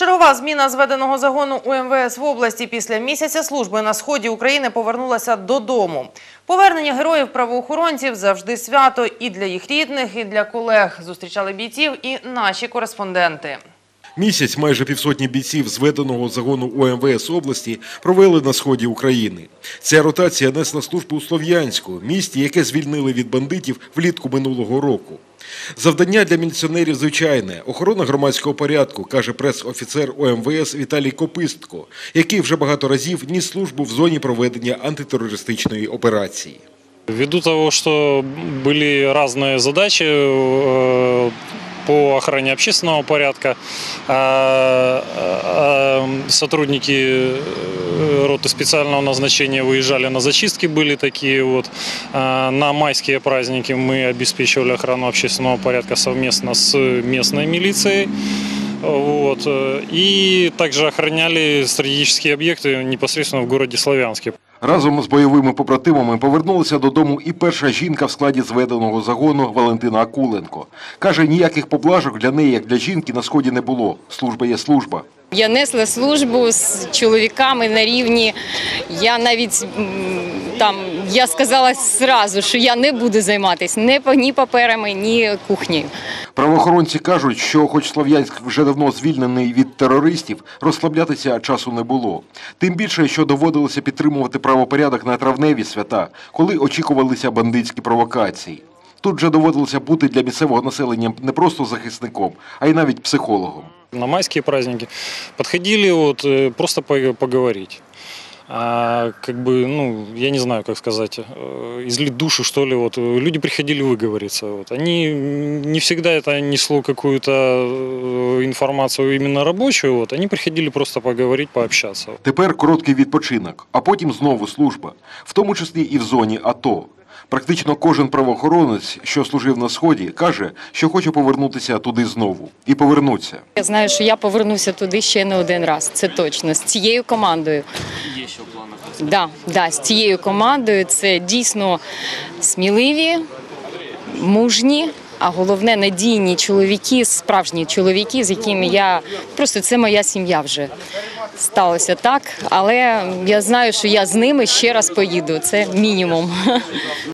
Чергова зміна зведеного загону у МВС в області після місяця служби на сході України повернулася додому. Повернення героїв правоохоронців завжди свято і для їх рідних, і для колег. Зустрічали бійців і наші кореспонденти. Місяць майже півсотні бійців зведеного загону УМВС області провели на сході України. Ця ротація несла службу у Слов'янську, місті, яке звільнили від бандитів влітку минулого року. Завдання для міліціонерів звичайне охорона громадського порядку, каже прес-офіцер ОМВС Віталій Копистко, який вже багато разів ніс службу в зоні проведення антитерористичної операції. Ввиду того, что были разные задачи э, по охране общественного порядка, а, а, сотрудники э, роты специального назначения выезжали на зачистки, были такие вот. А, На майские праздники мы обеспечивали охрану общественного порядка совместно с местной милицией. Вот. э, И также охраняли стратегические объекты непосредственно в городе Славянске. Разом з бойовими побратимами повернулася додому і перша жінка в складі зведеного загону Валентина Акуленко. Каже, ніяких поблажок для неї, як для жінки, на сході не було. Служба є служба. Я несла службу з чоловіками на рівні. Я навіть м, там я сказала зразу, що я не буду займатися ні, па- ні паперами, ні кухнею. Правоохоронці кажуть, що, хоч Слов'янськ вже давно звільнений від терористів, розслаблятися часу не було. Тим більше, що доводилося підтримувати правопорядок на травневі свята, коли очікувалися бандитські провокації. Тут же доводилося бути для місцевого населення не просто захисником, а й навіть психологом. на майские праздники подходили вот э, просто по- поговорить А, как бы, ну, я не знаю, как сказать, э, излить душу, что ли, вот. Э, Люди приходили выговориться, вот. Они м, не всегда это несло какую-то э, информацию именно рабочую, вот. Они приходили просто поговорить, пообщаться. Тепер короткий відпочинок, а потім знову служба, в тому числі і в зоні АТО. Практично кожен правоохоронець, що служив на сході, каже, що хоче повернутися туди знову і повернуться. Я знаю, що я повернуся туди ще не один раз. Це точно з цією командою. Є ще в планах? Да, да, з цією командою це дійсно сміливі, мужні. А головне надійні чоловіки, справжні чоловіки, з якими я просто це моя сім'я вже сталося так. Але я знаю, що я з ними ще раз поїду. Це мінімум.